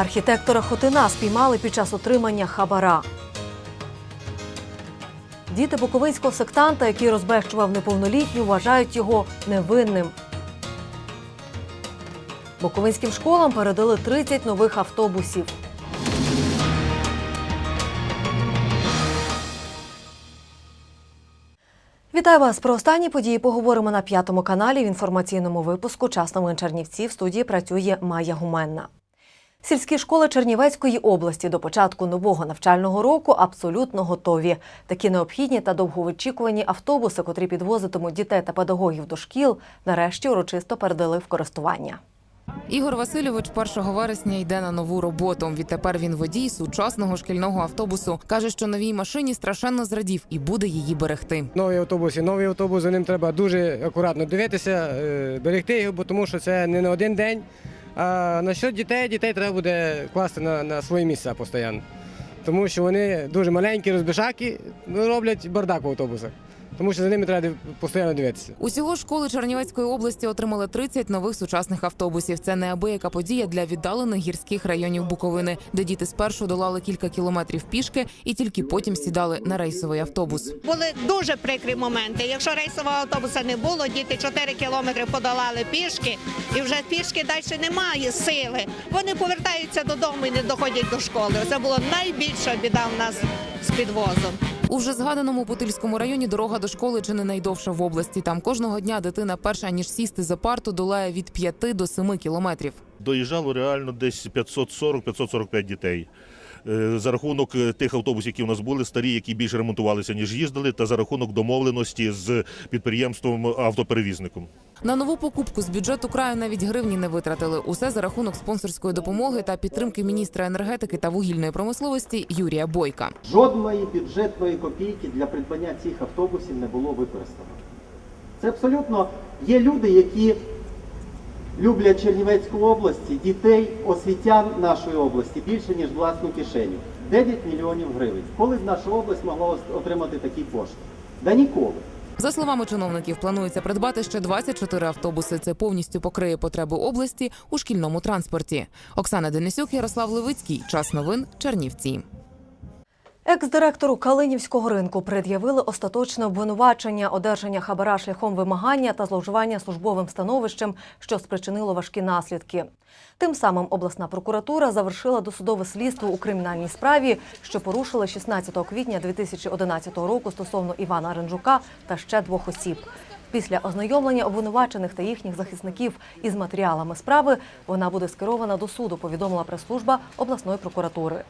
Архітектора Хотина спіймали під час отримання хабара. Діти буковинського сектанта, який розбещував неповнолітню, вважають його невинним. Буковинським школам передали 30 нових автобусів. Вітаю вас про останні події. Поговоримо на п'ятому каналі в інформаційному випуску «Час новин Чернівців». В студії працює Майя Гуменна. Сільські школи Чернівецької області до початку нового навчального року абсолютно готові. Такі необхідні та довговичікувані автобуси, котрі підвозитимуть дітей та педагогів до шкіл, нарешті урочисто передали в користування. Ігор Васильович 1 вересня йде на нову роботу. Відтепер він водій сучасного шкільного автобусу. каже, що новій машині страшенно зрадів і буде її берегти. Новий автобус і новий автобус, за ним треба дуже акуратно дивитися, е, берегти його, бо тому що це не на один день. А насчет дітей, дітей треба буде класти на, на свої місця постійно. Тому що вони дуже маленькі, розбишаки, ну, роблять бардак в автобусах. Тому що за ними треба постійно дивитися. Усього школи Чернівецької області отримали 30 нових сучасних автобусів. Це неабияка подія для віддалених гірських районів Буковини, де діти спершу долали кілька кілометрів пішки і тільки потім сідали на рейсовий автобус. Були дуже прикрі моменти. Якщо рейсового автобуса не було, діти 4 кілометри подолали пішки, і вже пішки далі немає сили. Вони повертаються додому і не доходять до школи. Це була найбільша біда в нас з підвозом. У вже згаданому Путильському районі дорога до школи чи не найдовша в області. Там кожного дня дитина перша ніж сісти за парту долає від 5 до 7 кілометрів. доїжджало реально десь 540-545 дітей. Е, За рахунок е, тих автобусів, які у нас були, старі, які більше ремонтувалися, ніж їздили, та за рахунок домовленості з підприємством автоперевізником. На нову покупку з бюджету краю навіть гривні не витратили. Усе за рахунок спонсорської допомоги та підтримки міністра енергетики та вугільної промисловості Юрія Бойка. Жодної бюджетної копійки для придбання цих автобусів не було використано. Це абсолютно є люди, які люблять Чернівецьку область, дітей, освітян нашої області більше, ніж власну кишеню. 9 мільйонів гривень. Коли б наша область могла отримати такі кошти? Да ніколи. За словами чиновників, планується придбати ще 24 автобуси. Це повністю покриє потреби області у шкільному транспорті. Оксана Денисюк, Ярослав Левицький. Час новин. Чернівці. Екс-директору Калинівського ринку пред'явили остаточне обвинувачення одержання хабара шляхом вимагання та зловживання службовим становищем, що спричинило важкі наслідки. Тим самим обласна прокуратура завершила досудове слідство у кримінальній справі, що порушили 16 квітня 2011 року стосовно Івана Ренджука та ще двох осіб. Після ознайомлення обвинувачених та їхніх захисників із матеріалами справи вона буде скерована до суду, повідомила прес-служба обласної прокуратури.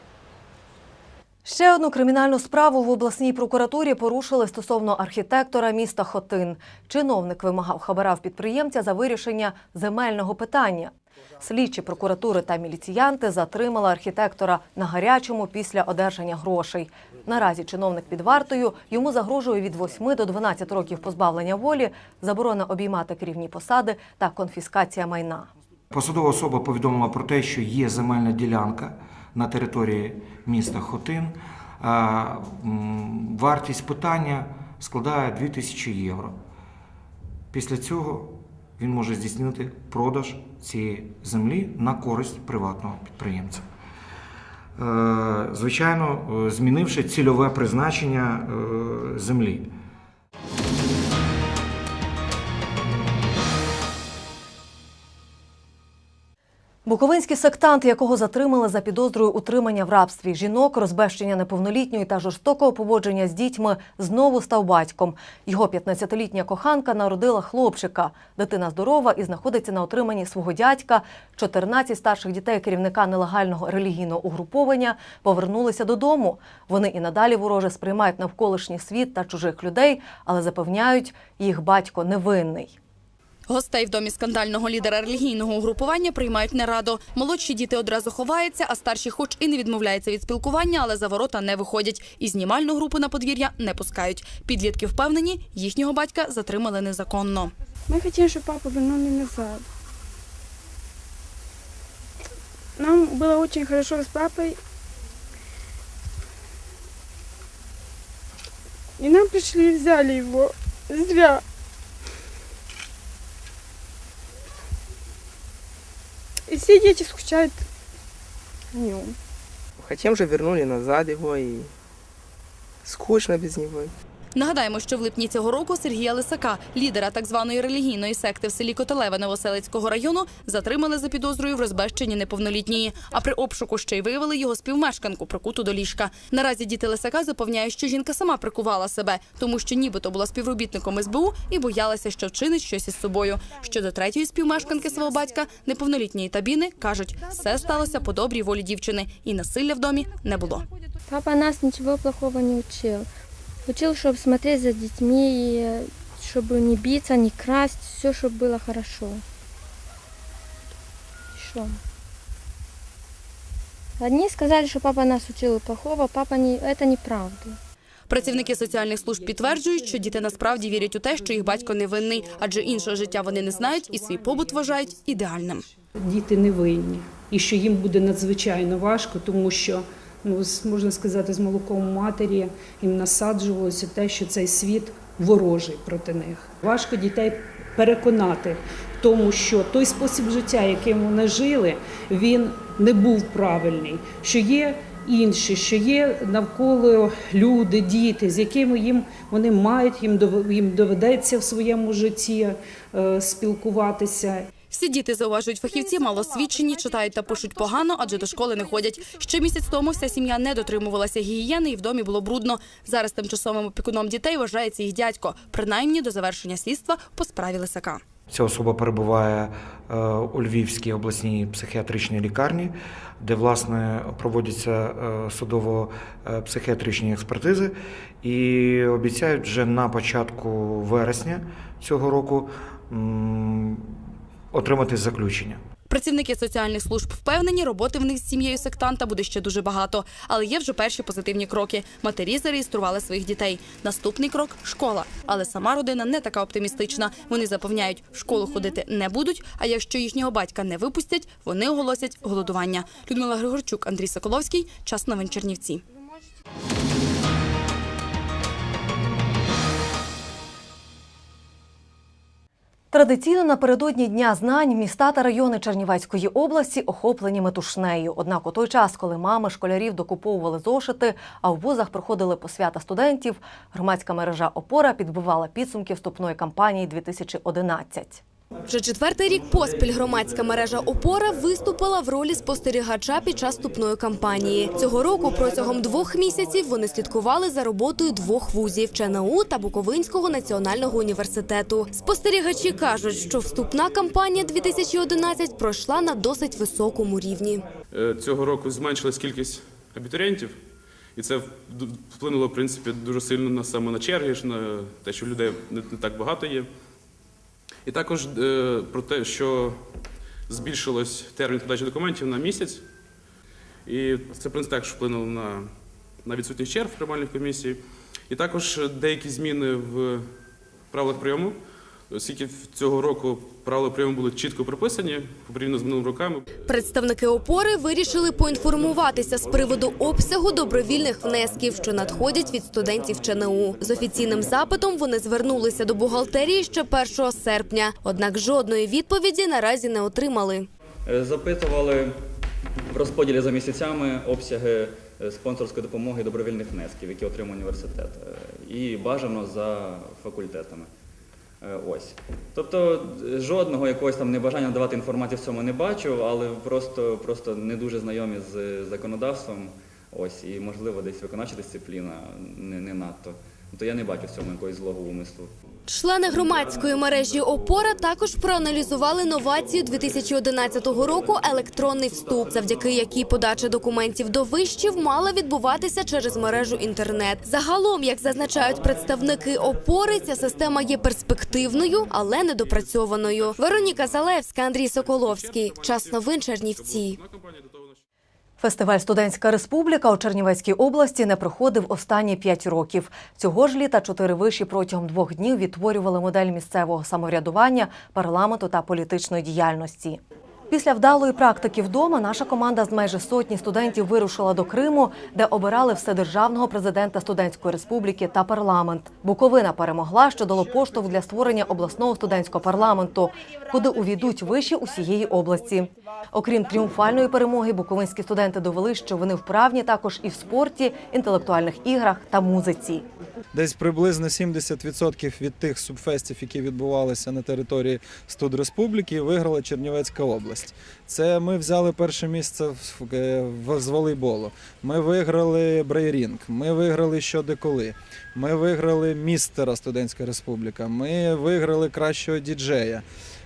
Ще одну кримінальну справу в обласній прокуратурі порушили стосовно архітектора міста Хотин. Чиновник вимагав хабара в підприємця за вирішення земельного питання. Слідчі прокуратури та міліціянти затримали архітектора на гарячому після одержання грошей. Наразі чиновник під вартою йому загрожує від 8 до 12 років позбавлення волі, заборона обіймати керівні посади та конфіскація майна. Посадова особа повідомила про те, що є земельна ділянка на території міста Хотин. Вартість питання складає 2000 євро. Після цього він може здійснити продаж цієї землі на користь приватного підприємця. Е, Звичайно, е, змінивши цільове призначення е, землі. Буковинський сектант, якого затримали за підозрою утримання в рабстві жінок, розбещення неповнолітньої та жорстокого поводження з дітьми, знову став батьком. Його 15-літня коханка народила хлопчика. Дитина здорова і знаходиться на отриманні свого дядька. 14 старших дітей керівника нелегального релігійного угруповання повернулися додому. Вони і надалі вороже сприймають навколишній світ та чужих людей, але запевняють, їх батько невинний. Гостей в домі скандального лідера релігійного угрупування приймають не радо. Молодші діти одразу ховаються, а старші, хоч і не відмовляються від спілкування, але за ворота не виходять. І знімальну групу на подвір'я не пускають. Підлітки впевнені, їхнього батька затримали незаконно. Мы хотим, чтобы папу вернули назад. Нам было очень хорошо с папой. И нам пришли и взяли его. Зря. Все дети скучают о нем. Хотим же вернули назад его и скучно без него. Нагадаємо, що в липні цього року Сергія Лисака, лідера так званої релігійної секти в селі Котелеве Новоселицького району, затримали за підозрою в розбещенні неповнолітньої. А при обшуку ще й виявили його співмешканку, прикуту до ліжка. Наразі діти Лисака запевняють, що жінка сама прикувала себе, тому що нібито була співробітником СБУ і боялася, що вчинить щось із собою. Щодо третьої співмешканки свого батька, неповнолітньої табіни, кажуть, все сталося по добрій волі дівчини, і насилля в домі не було. Папа нас ничего плохого не учил. Учил, чтобы смотреть за детьми, и чтобы не биться, не красть, все, чтобы было хорошо. Что? Одни сказали, что папа нас учил плохого, папа не... Это неправда. Працівники соціальних служб підтверджують, що діти насправді вірять у те, що їх батько невинний, адже іншого життя вони не знають і свій побут вважають ідеальним. діти не винні, і що їм буде надзвичайно важко, тому що ну можна сказати, з молоком матері їм насаджувалося те, що цей світ ворожий проти них. Важко дітей переконати в тому, що той спосіб життя, яким вони жили, він не був правильний, що є. Інші, що є навколо люди, діти, з якими їм вони мають їм їм доведеться в своєму житті е, спілкуватися. Всі діти зауважують фахівці, малосвідчені, читають та пишуть погано, адже до школи не ходять. Ще місяць тому вся сім'я не дотримувалася гігієни і в домі було брудно. Зараз тимчасовим опікуном дітей вважається їх дядько, принаймні до завершення слідства по справі Лисака. Ця особа перебуває е, у Львівській обласній психіатричній лікарні, де власне проводяться е, судово-психіатричні експертизи, і обіцяють вже на початку вересня цього року отримати заключення. Працівники соціальних служб впевнені, роботи в них з сім'єю сектанта буде ще дуже багато. Але є вже перші позитивні кроки. Матері зареєстрували своїх дітей. Наступний крок школа. Але сама родина не така оптимістична. Вони запевняють, в школу ходити не будуть. А якщо їхнього батька не випустять, вони оголосять голодування. Людмила Григорчук, Андрій Соколовський. Час новин Чернівці. Традиційно напередодні Дня знань міста та райони Чернівецької області охоплені метушнею. Однак у той час, коли мами школярів докуповували зошити, а в вузах проходили посвята студентів, громадська мережа Опора підбивала підсумки вступної кампанії 2011. Вже четвертий рік поспіль громадська мережа Опора виступила в ролі спостерігача під час вступної кампанії. Цього року протягом двох місяців вони слідкували за роботою двох вузів ЧНУ та Буковинського національного університету. Спостерігачі кажуть, що вступна кампанія 2011 пройшла на досить високому рівні. Е, Цього року зменшилась кількість абітурієнтів, і це вплинуло в принципі дуже сильно на саме на черги, на те, що людей не так багато є. І також е, про те, що збільшилось термін подачі документів на місяць. І це в принципі також вплинуло на, на відсутність черг в приймальних комісії. І також деякі зміни в правилах прийому, оскільки цього року правила прийому були чітко прописані порівняно з минулими роками. Представники опори вирішили поінформуватися з приводу обсягу добровільних внесків, що надходять від студентів ЧНУ. З офіційним запитом вони звернулися до бухгалтерії ще 1 серпня. Однак жодної відповіді наразі не отримали. Е, Запитували в розподілі за місяцями обсяги е, спонсорської допомоги добровільних внесків, які отримує університет, Е, і бажано за факультетами. Е, Ось. Тобто е, жодного якогось там небажання давати інформацію в цьому не бачу, але просто, просто не дуже знайомі з законодавством. Ось, і можливо десь виконавча дисципліна не, не надто. Тобто я не бачу в цьому якогось злого умислу. Члени громадської мережі Опора також проаналізували новацію 2011 року електронний вступ, завдяки якій подача документів до вишів мала відбуватися через мережу інтернет. Загалом, як зазначають представники опори, ця система є перспективною, але недопрацьованою. Вероніка Залевська, Андрій Соколовський. Час новин Чернівці. Фестиваль Студентська республіка у Чернівецькій області не проходив останні п'ять років. Цього ж літа чотири виші протягом двох днів відтворювали модель місцевого самоврядування, парламенту та політичної діяльності. Після вдалої практики вдома наша команда з майже сотні студентів вирушила до Криму, де обирали вседержавного президента студентської республіки та парламент. Буковина перемогла, що дало поштовх для створення обласного студентського парламенту, куди увійдуть виші усієї області. Окрім тріумфальної перемоги, буковинські студенти довели, що вони вправні також і в спорті, інтелектуальних іграх та музиці. Десь приблизно 70% від тих субфестів, які відбувалися на території Студреспубліки, виграла Чернівецька область. Це ми взяли перше місце е, з волейболу. Ми виграли брейрінг, ми виграли що коли. Ми виграли містера Студентська Республіка. Ми виграли кращого діджея.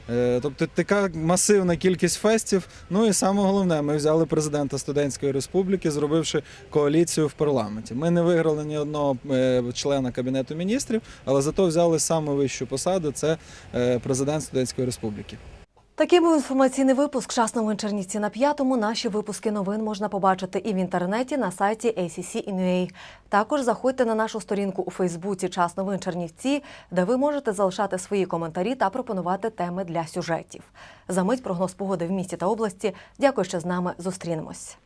Е, Тобто така масивна кількість фестів. Ну і саме головне, ми взяли президента Студентської Республіки, зробивши коаліцію в парламенті. Ми не виграли ні одного е, члена кабінету міністрів, але зато взяли саме вищу посаду це е, президент Студентської Республіки. Такий був інформаційний випуск «Час новин Чернівці на п'ятому. Наші випуски новин можна побачити і в інтернеті на сайті ACC.NUA. Також заходьте на нашу сторінку у Фейсбуці «Час новин Чернівці», де ви можете залишати свої коментарі та пропонувати теми для сюжетів. За мить прогноз погоди в місті та області. Дякую, що з нами зустрінемось.